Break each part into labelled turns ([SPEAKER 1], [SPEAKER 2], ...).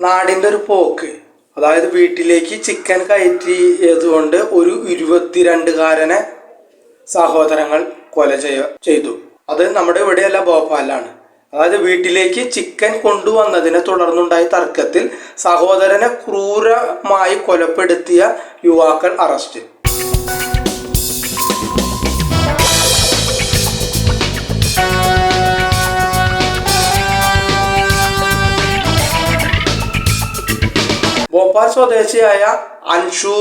[SPEAKER 1] നാടിന്റെ ഒരു പോക്ക്. അതായത് വീട്ടിലേക്ക് ചിക്കൻ കയറ്റിയതുകൊണ്ട് ഒരു ഇരുപത്തിരണ്ടുകാരനെ സഹോദരങ്ങൾ കൊല ചെയ്യ ചെയ്തു. അത് നമ്മുടെ ഇവിടെയല്ല ഭോപ്പാലാണ് അതായത് വീട്ടിലേക്ക് ചിക്കൻ കൊണ്ടുവന്നതിനെ തുടർന്നുണ്ടായ തർക്കത്തിൽ സഹോദരനെ ക്രൂരമായി കൊലപ്പെടുത്തിയ യുവാക്കൾ അറസ്റ്റിൽ ഭോപ്പാൽ സ്വദേശിയായ അൻഷു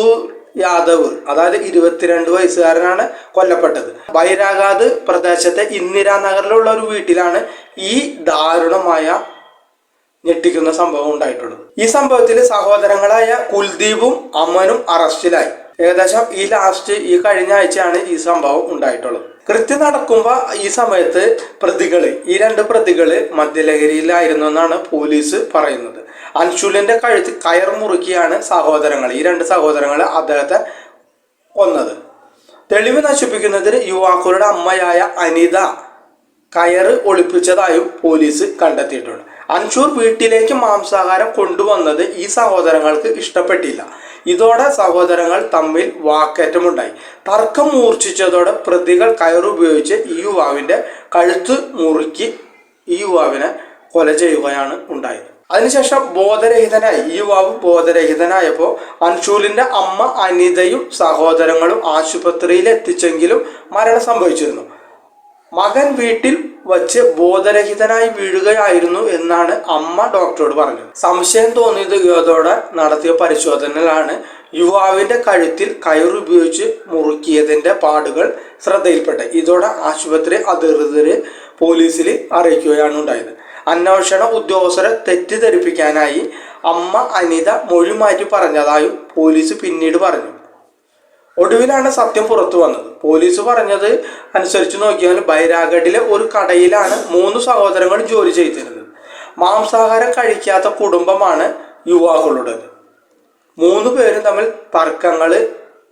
[SPEAKER 1] യാദവ് അതായത് ഇരുപത്തിരണ്ട് വയസ്സുകാരനാണ് കൊല്ലപ്പെട്ടത്. ബൈരാഗാദ് പ്രദേശത്തെ ഇന്ദിരാനഗറിലുള്ള ഒരു വീട്ടിലാണ് ഈ ദാരുണമായ ഞെട്ടിക്കുന്ന സംഭവം ഉണ്ടായിട്ടുള്ളത്. ഈ സംഭവത്തിൽ സഹോദരങ്ങളായ കുൽദീപും അമ്മനും അറസ്റ്റിലായി. ഏകദേശം ഈ ലാസ്റ്റ് ഈ കഴിഞ്ഞ ആഴ്ചയാണ് ഈ സംഭവം ഉണ്ടായിട്ടുള്ളത്. കൃത്യം നടക്കുമ്പോൾ ഈ സമയത്ത് പ്രതികൾ ഈ രണ്ട് പ്രതികൾ മദ്യലഹരിയിലായിരുന്നു എന്നാണ് പോലീസ് പറയുന്നത്. അൻഷുലിന്റെ കഴുത്ത് കയർ മുറുക്കിയാണ് സഹോദരങ്ങൾ. ഈ രണ്ട് സഹോദരങ്ങൾ അദ്ദേഹത്തെ കൊന്നത്. തെളിവ് നശിപ്പിക്കുന്നതിന് യുവാക്കളുടെ അമ്മയായ അനിത കയർ ഒളിപ്പിച്ചതായും പോലീസ് കണ്ടെത്തിയിട്ടുണ്ട്. അൻഷൂർ വീട്ടിലേക്ക് മാംസാഹാരം കൊണ്ടുവന്നത് ഈ സഹോദരങ്ങൾക്ക് ഇഷ്ടപ്പെട്ടില്ല. ഇതോടെ സഹോദരങ്ങൾ തമ്മിൽ വാക്കേറ്റമുണ്ടായി. തർക്കം മൂർച്ഛിച്ചതോടെ പ്രതികൾ കയറുപയോഗിച്ച് ഈ യുവാവിന്റെ കഴുത്ത് മുറുക്കി ഈ യുവാവിനെ കൊല ചെയ്യുകയാണ് ഉണ്ടായത്. അതിനുശേഷം ബോധരഹിതനായി യുവാവ് ബോധരഹിതനായപ്പോൾ അൻഷൂലിന്റെ അമ്മ അനിതയും സഹോദരങ്ങളും ആശുപത്രിയിൽ എത്തിച്ചെങ്കിലും മരണം സംഭവിച്ചിരുന്നു. മകൻ വീട്ടിൽ വച്ച് ബോധരഹിതനായി വീഴുകയായിരുന്നു എന്നാണ് അമ്മ ഡോക്ടറോട് പറഞ്ഞത്. സംശയം തോന്നിയതോടെ നടത്തിയ പരിശോധനയിലാണ് യുവാവിന്റെ കഴുത്തിൽ കയറുപയോഗിച്ച് മുറുക്കിയതിന്റെ പാടുകൾ ശ്രദ്ധയിൽപ്പെട്ടത്. ഇതോടെ ആശുപത്രി അധികൃതർ പോലീസിൽ അറിയിക്കുകയാണ് ഉണ്ടായത്. അന്വേഷണ ഉദ്യോഗസ്ഥരെ തെറ്റിദ്ധരിപ്പിക്കാനായി അമ്മ അനിത മൊഴി മാറ്റി പറഞ്ഞതായും പോലീസ് പിന്നീട് പറഞ്ഞു. ഒടുവിലാണ് സത്യം പുറത്തു വന്നത്. പോലീസ് പറഞ്ഞത് അനുസരിച്ച് നോക്കിയാൽ ബൈരാഗഡിലെ ഒരു കടയിലാണ് മൂന്ന് സഹോദരങ്ങൾ ജോലി ചെയ്തിരുന്നത്. മാംസാഹാരം കഴിക്കാത്ത കുടുംബമാണ് യുവാക്കളുടേത്. മൂന്ന് പേരും തമ്മിൽ തർക്കങ്ങൾ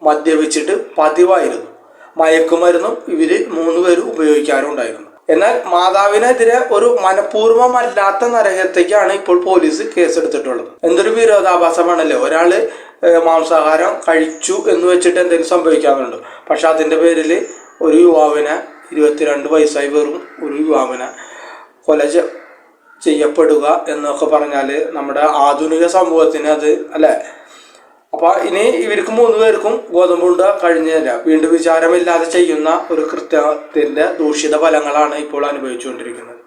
[SPEAKER 1] മദ്യപിച്ചിട്ട് പതിവായിരുന്നു. മയക്കുമരുന്നും ഇവർ മൂന്ന് പേരും ഉപയോഗിക്കാറുണ്ടായിരുന്നു. എന്നാൽ മാതാവിനെതിരെ ഒരു മനഃപൂർവമല്ലാത്ത നരഹത്യക്കാണ് ഇപ്പോൾ പോലീസ് കേസെടുത്തിട്ടുള്ളത്. എന്തൊരു വിരോധാഭാസമാണല്ലേ? ഒരാൾ മാംസാഹാരം കഴിച്ചു എന്ന് വെച്ചിട്ട് എന്തെങ്കിലും സംഭവിക്കാറുണ്ട്? പക്ഷെ അതിന്റെ പേരിൽ ഒരു യുവാവിനെ ഇരുപത്തിരണ്ട് വയസ്സായി വെറും ഒരു യുവാവിനെ കൊല ചെയ്യപ്പെടുക എന്നൊക്കെ പറഞ്ഞാൽ നമ്മുടെ ആധുനിക സമൂഹത്തിന് അത് അല്ലേ? അപ്പൊ ഇനി ഇവർക്ക് മൂന്ന് പേർക്കും ഗോതമ്പുണ്ട കഴിഞ്ഞില്ല വീണ്ടും വിചാരമില്ലാതെ ചെയ്യുന്ന ഒരു കൃത്യത്തിന്റെ ദൂഷിത ഫലങ്ങളാണ് ഇപ്പോൾ അനുഭവിച്ചുകൊണ്ടിരിക്കുന്നത്.